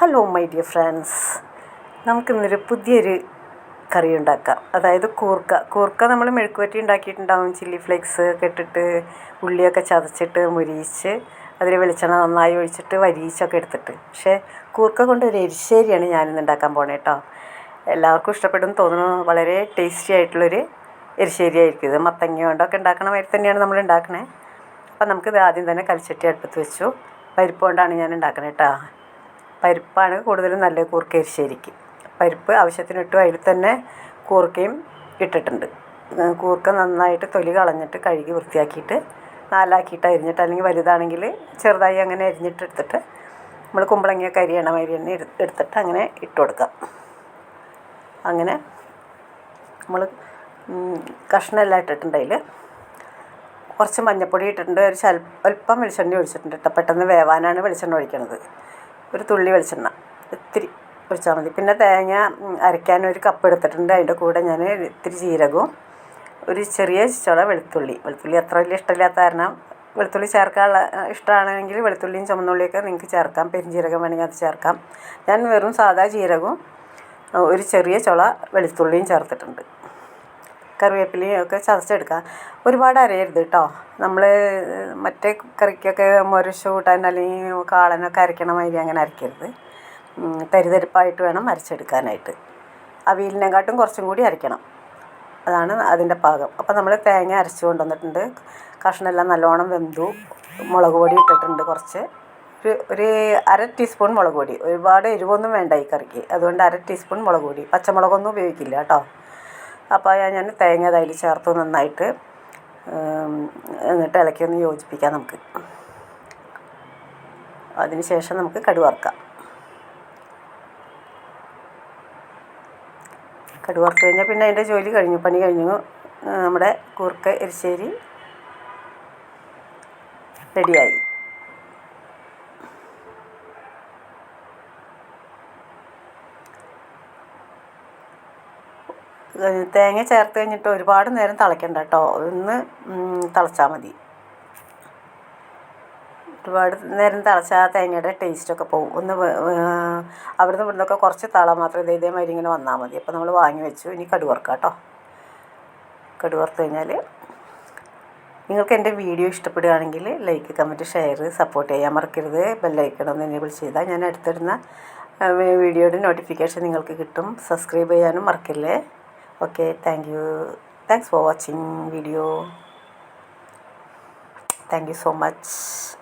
Hello my dear friends നമുക്കിന്നൊരു പുതിയൊരു കറി ഉണ്ടാക്കാം അതായത് കൂർക്ക. കൂർക്ക നമ്മൾ മെഴുക്കുവറ്റി ഉണ്ടാക്കിയിട്ടുണ്ടാവും. ചില്ലി ഫ്ലേക്സ് ഒക്കെ ഇട്ടിട്ട് ഉള്ളിയൊക്കെ ചതച്ചിട്ട് മുരിയിച്ച് അതിൽ വെളിച്ചെണ്ണ നന്നായി ഒഴിച്ചിട്ട് വരിയിച്ചൊക്കെ എടുത്തിട്ട്. പക്ഷേ കൂർക്ക കൊണ്ട് ഒരു എരിശ്ശേരിയാണ് ഞാനിന്ന് ഉണ്ടാക്കാൻ പോണേ കേട്ടോ എല്ലാവർക്കും ഇഷ്ടപ്പെടും തോന്നുന്നു. വളരെ ടേസ്റ്റി ആയിട്ടുള്ളൊരു എരിശ്ശേരി ആയിരിക്കും ഇത്. മത്തങ്ങ കൊണ്ടൊക്കെ ഉണ്ടാക്കണ മാതിരി തന്നെയാണ് നമ്മൾ ഉണ്ടാക്കണേ. അപ്പം നമുക്കിത് ആദ്യം തന്നെ കൽച്ചട്ടി അടുപ്പത്ത് വെച്ചു. പരിപ്പ് കൊണ്ടാണ് ഞാൻ ഉണ്ടാക്കണേ കേട്ടോ പരിപ്പാണ് കൂടുതലും നല്ലത് കൂർക്ക എരിശ്ശേരിക്ക്. പരിപ്പ് ആവശ്യത്തിന് ഇട്ടു അതിൽ തന്നെ കൂർക്കയും ഇട്ടിട്ടുണ്ട്. കൂർക്ക നന്നായിട്ട് തൊലി കളഞ്ഞിട്ട് കഴുകി വൃത്തിയാക്കിയിട്ട് നാലാക്കിയിട്ട് അരിഞ്ഞിട്ട് അല്ലെങ്കിൽ വലുതാണെങ്കിൽ ചെറുതായി അങ്ങനെ അരിഞ്ഞിട്ട് എടുത്തിട്ട് നമ്മൾ കുമ്പളങ്ങിയൊക്കെ അരിയണ മാതിരി എണ്ണ എടുത്തിട്ട് അങ്ങനെ ഇട്ട് കൊടുക്കാം അങ്ങനെ നമ്മൾ കഷ്ണമെല്ലാം ഇട്ടിട്ടുണ്ട് അതിൽ. കുറച്ച് മഞ്ഞൾപ്പൊടി ഇട്ടിട്ടുണ്ട്. ഒരു ശൽ അല്പം വെളിച്ചെണ്ണ ഒഴിച്ചിട്ടുണ്ട് കേട്ടോ. പെട്ടെന്ന് വേവാനാണ് വെളിച്ചെണ്ണ ഒഴിക്കണത്. ഒരു തുള്ളി വെളിച്ചെണ്ണ. ഇത്തിരി ഒഴിച്ചാൽ മതി. പിന്നെ തേങ്ങ അരയ്ക്കാൻ ഒരു കപ്പ് എടുത്തിട്ടുണ്ട്. അതിന്റെ കൂടെ ഞാൻ ഇത്തിരി ജീരകവും ഒരു ചെറിയ ചുള വെളുത്തുള്ളി. വെളുത്തുള്ളി അത്ര വലിയ ഇഷ്ടമില്ലാത്ത കാരണം വെളുത്തുള്ളി ചേർക്കാനുള്ള ഇഷ്ടമാണെങ്കിൽ വെളുത്തുള്ളിയും ചുമന്നുള്ളിയൊക്കെ നിങ്ങൾക്ക് ചേർക്കാം. പെരുംജീരകം വേണമെങ്കിൽ അത് ചേർക്കാം. ഞാൻ വെറും സാധാ ജീരകവും ഒരു ചെറിയ ചുള വെളുത്തുള്ളിയും ചേർത്തിട്ടുണ്ട്. കറിവേപ്പിലയും ഒക്കെ ചതച്ചെടുക്കുക. ഒരുപാട് അരയരുത് കേട്ടോ. നമ്മൾ മറ്റേ കറിക്കൊക്കെ മുരശ് കൂട്ടാൻ അല്ലെങ്കിൽ കാളനൊക്കെ അരയ്ക്കണ മാതിരി അങ്ങനെ അരയ്ക്കരുത് തരിതരിപ്പായിട്ട് വേണം അരച്ചെടുക്കാനായിട്ട്. അവിയലിനെക്കാട്ടും കുറച്ചും കൂടി അരയ്ക്കണം അതാണ് അതിന്റെ പാകം. അപ്പോൾ നമ്മൾ തേങ്ങ അരച്ച് കൊണ്ടുവന്നിട്ടുണ്ട്. കഷ്ണമെല്ലാം നല്ലോണം വെന്തു. മുളക് പൊടി ഇട്ടിട്ടുണ്ട് കുറച്ച്. ഒരു ഒരു അര ടീസ്പൂൺ മുളക് പൊടി. ഒരുപാട് എരിവൊന്നും വേണ്ട ഈ കറിക്ക്. അതുകൊണ്ട് അര ടീസ്പൂൺ മുളക് പൊടി. പച്ചമുളകൊന്നും ഉപയോഗിക്കില്ല കേട്ടോ. അപ്പോൾ ഞാൻ തേങ്ങ അതിൽ ചേർത്ത് നന്നായിട്ട് എന്നിട്ട് ഇളക്കി ഒന്ന് യോജിപ്പിക്കാം നമുക്ക്. അതിന് ശേഷം നമുക്ക് കടുക് വറുക്കാം. കഴിഞ്ഞാൽ പിന്നെ അതിന്റെ ജോലി കഴിഞ്ഞു പണി കഴിഞ്ഞു. നമ്മുടെ കൂർക്ക എരിശ്ശേരി റെഡിയായി. തേങ്ങ ചേർത്ത് കഴിഞ്ഞിട്ട് ഒരുപാട് നേരം തിളയ്ക്കണ്ട കേട്ടോ ഒന്ന് തിളച്ചാൽ മതി. ഒരുപാട് നേരം തിളച്ചാൽ തേങ്ങയുടെ ടേസ്റ്റൊക്കെ പോകും ഒന്ന് അവിടുന്ന് ഇവിടുന്നൊക്കെ കുറച്ച് തള മാത്രം ഇതേ ഇതേമാതിരി ഇങ്ങനെ വന്നാൽ മതി. അപ്പോൾ നമ്മൾ വാങ്ങി വെച്ചു. ഇനി കടുക് വറുക്കാം കേട്ടോ കടുവറുത്ത് കഴിഞ്ഞാൽ നിങ്ങൾക്ക് എന്റെ വീഡിയോ ഇഷ്ടപ്പെടുകയാണെങ്കിൽ ലൈക്ക് കമന്റ് ഷെയർ സപ്പോർട്ട് ചെയ്യാൻ മറക്കരുത്. ബെല്ലൈക്കണം എനേബിൾ ചെയ്താൽ ഞാൻ അടുത്തിടുന്ന ആ, വീഡിയോയുടെ നോട്ടിഫിക്കേഷൻ നിങ്ങൾക്ക് കിട്ടും. സബ്സ്ക്രൈബ് ചെയ്യാനും മറക്കില്ലേ? okay thank you. Thanks for watching video. Thank you so much.